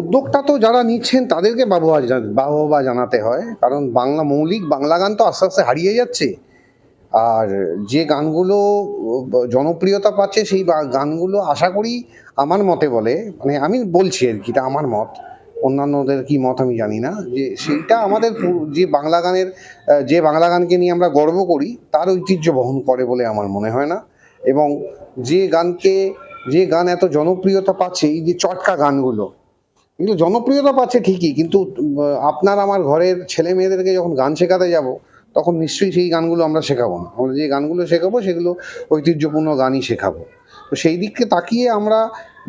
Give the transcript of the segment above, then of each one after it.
উদ্যোগটা তো যারা নিচ্ছেন তাদেরকে বাহবা বাহবা জানাতে হয়। কারণ বাংলা মৌলিক, বাংলা গান তো আস্তে আস্তে হারিয়ে যাচ্ছে। আর যে গানগুলো জনপ্রিয়তা পাচ্ছে সেই গানগুলো আশা করি আমার মতে বলে মানে আমি বলছি আর কি আমার মত। অন্যান্যদের কি মত আমি জানি না। যে সেইটা আমাদের যে বাংলা গানের, যে বাংলা গানকে নিয়ে আমরা গর্ব করি, তার ঐতিহ্য বহন করে বলে আমার মনে হয় না। এবং যে গানকে, যে গান এত জনপ্রিয়তা পাচ্ছে, এই যে চটকা গানগুলো এগুলো জনপ্রিয়তা পাচ্ছে ঠিকই, কিন্তু আপনার আমার ঘরের ছেলে মেয়েদেরকে যখন গান শেখাতে যাব, তখন নিশ্চয়ই সেই গানগুলো আমরা শেখাবো না। আমরা যে গানগুলো শেখাবো, সেগুলো ঐতিহ্যপূর্ণ গানই শেখাবো। তো সেই দিককে তাকিয়ে আমরা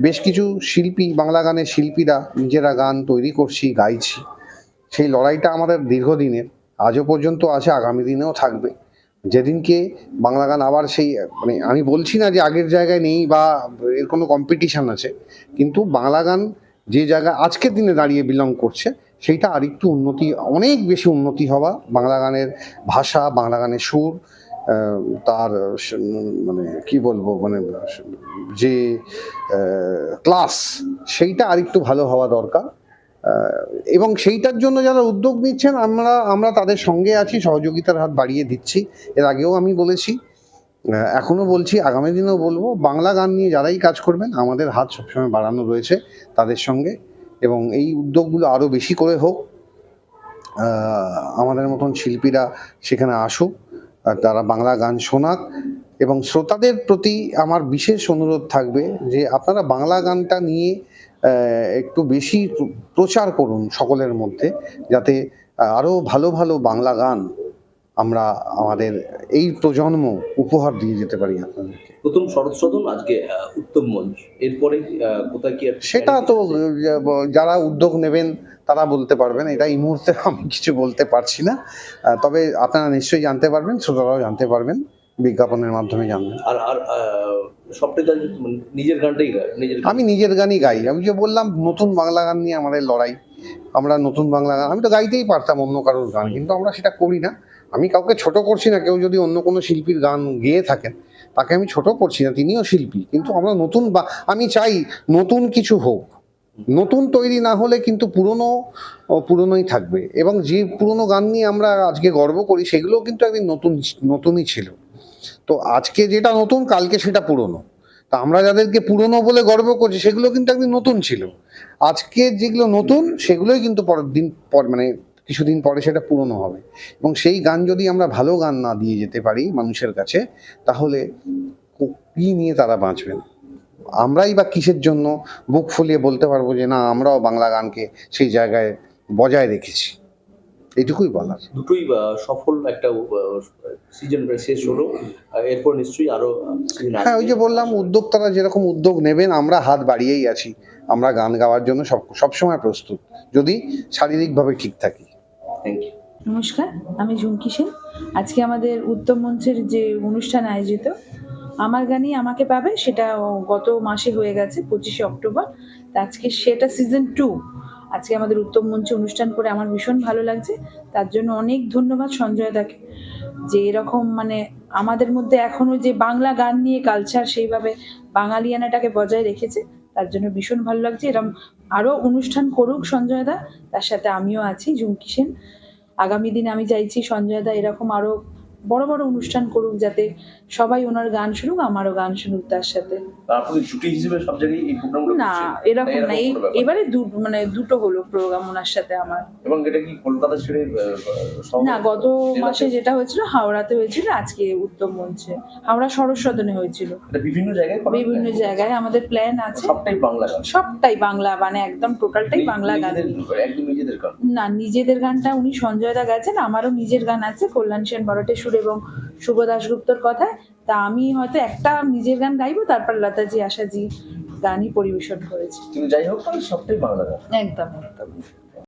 বেশ কিছু শিল্পী, বাংলা গানের শিল্পীরা নিজেরা গান তৈরি করছি, গাইছি। সেই লড়াইটা আমাদের দীর্ঘদিনের, আজও পর্যন্ত আছে, আগামী দিনেও থাকবে। যেদিনকে বাংলা গান আবার সেই মানে আমি বলছি না যে আগের জায়গায় নেই বা এর কোনো কম্পিটিশান আছে, কিন্তু বাংলা গান যে জায়গা আজকের দিনে দাঁড়িয়ে বিলং করছে, সেইটা আরেকটু উন্নতি, অনেক বেশি উন্নতি হওয়া বাংলা গানের ভাষা, বাংলা গানের সুর তার মানে কি বলব মানে যে ক্লাস সেইটা আরেকটু ভালো হওয়া দরকার। এবং সেইটার জন্য যারা উদ্যোগ নিচ্ছেন, আমরা আমরা তাদের সঙ্গে আছি, সহযোগিতার হাত বাড়িয়ে দিচ্ছি। এর আগেও আমি বলেছি আহ, এখনও বলছি আগামী দিনেও বলব বাংলা গান নিয়ে যারাই কাজ করবেন আমাদের হাত সবসময় বাড়ানো রয়েছে তাদের সঙ্গে এবং এই উদ্যোগগুলো আরও বেশি করে হোক আমাদের মতন শিল্পীরা সেখানে আসুক তারা বাংলা গান শোনাক এবং শ্রোতাদের প্রতি আমার বিশেষ অনুরোধ থাকবে যে আপনারা বাংলা গানটা নিয়ে একটু বেশি প্রচার করুন সকলের মধ্যে যাতে আরও ভালো ভালো বাংলা গান আমরা আমাদের এই প্রজন্ম উপহার দিয়ে যেতে পারি আপনাদেরকে। প্রথম শরৎ সদন আজকে উত্তম মঞ্চ। এরপরে কোথায় কি সেটা তো যারা উদ্যোগ নেবেন তারা বলতে পারবেন। এটা এই মুহূর্তে আমি কিছু বলতে পারছি না। তবে আপনারা নিশ্চয়ই জানতে পারবেন শ্রোতারাও জানতে পারবেন বিজ্ঞাপনের মাধ্যমে জানবেন। আর আর সবটাই নিজের গানটাই গান। আমি নিজের গানই গাই। আমি যে বললাম নতুন বাংলা গান নিয়ে আমাদের লড়াই। আমরা নতুন বাংলা গান আমি তো গাইতেই পারতাম অন্য কারোর গান, কিন্তু আমরা সেটা করি না। আমি কাউকে ছোট করছি না, কেউ যদি অন্য কোনো শিল্পীর গান গেয়ে থাকেন, তাকে আমি ছোট করছি না, তিনিও শিল্পী। কিন্তু আমরা নতুন বা আমি চাই নতুন কিছু হোক। নতুন তৈরি না হলে কিন্তু পুরনো পুরনোই থাকবে। এবং যে পুরনো গান নিয়ে আমরা আজকে গর্ব করি সেগুলো কিন্তু একদিন নতুন, নতুনই ছিল। তো আজকে যেটা নতুন, কালকে সেটা পুরনো। তা আমরা যাদেরকে পুরনো বলে গর্ব করছি, সেগুলো কিন্তু একদিন নতুন ছিল। আজকে যেগুলো নতুন, সেগুলোই কিন্তু পরের দিন পর মানে কিছুদিন পরে সেটা পুরনো হবে। এবং সেই গান যদি আমরা ভালো গান না দিয়ে যেতে পারি মানুষের কাছে, তাহলে কী নিয়ে তারা বাঁচবেন? আমরাই বা কিসের জন্য বুক ফুলিয়ে বলতে পারব যে, না, আমরাও বাংলা গানকে সেই জায়গায় বজায় রেখেছি। এটুকুই বলার। দুটোই সফল একটা সিজন শেষ হলো। এরপর নিশ্চয়ই আরও হ্যাঁ ওই যে বললাম উদ্যোক্তারা যেরকম উদ্যোগ নেবেন আমরা হাত বাড়িয়েই আছি। আমরা গান গাওয়ার জন্য সব সবসময় প্রস্তুত। যদি শারীরিকভাবে ঠিক থাকি। থ্যাংক ইউ নমস্কার আমি ঝুমকি সেন। আজকে আমাদের উত্তম মঞ্চের যে অনুষ্ঠান আয়োজিত আমার গানই আমাকে পাবে সেটা গত মাসে হয়ে গেছে পঁচিশে অক্টোবর। আজকে সেটা সিজন টু আজকে আমাদের উত্তম মঞ্চে অনুষ্ঠান করে আমার ভীষণ ভালো লাগছে। তার জন্য অনেক ধন্যবাদ সঞ্জয় দাকে। যে এরকম মানে আমাদের মধ্যে এখনও যে বাংলা গান নিয়ে কালচার সেইভাবে বাঙালিয়ানাটাকে বজায় রেখেছে, তার জন্য ভীষণ ভালো লাগছে। এরকম আরও অনুষ্ঠান করুক সঞ্জয় দা, তার সাথে আমিও আছি, ঝুমকি সেন। আগামী দিন আমি চাইছি সঞ্জয় দা এরকম আরও বড় বড় অনুষ্ঠান করুক যাতে সবাই ওনার গান শুনুক আমারও গান শুনুক তার সাথে। জুটি হিসেবে সব জায়গায় এই প্রোগ্রামগুলো না এরকম না। এবারে দু- মানে দুটো হলো প্রোগ্রাম ওনার সাথে আমার। এবং এটা কি কলকাতা ছেড়ে না গত মাসে যেটা হয়েছিল হাওড়াতে হয়েছিল আজকে উত্তম মঞ্চে। হাওড়া সরস সদনে হয়েছিল বিভিন্ন জায়গায় বিভিন্ন জায়গায় আমাদের প্ল্যান আছে। সবটাই বাংলা গান। সবটাই বাংলা মানে একদম টোটালটাই বাংলা গান। নিজেদের- একদম নিজেদের গান। না নিজেদের গানটা উনি সঞ্জয় দা গেছেন আমারও নিজের গান আছে কল্যাণ সেন বরটে সুর এবং শুভ দাশগুপ্তর কথায় তা আমি হয়তো একটা নিজের গান গাইবো তারপর লতাজি আশাজি গানই পরিবেশন করেছি। কিন্তু যাই হোক সবটাই ভালো লাগে একদম। একদম।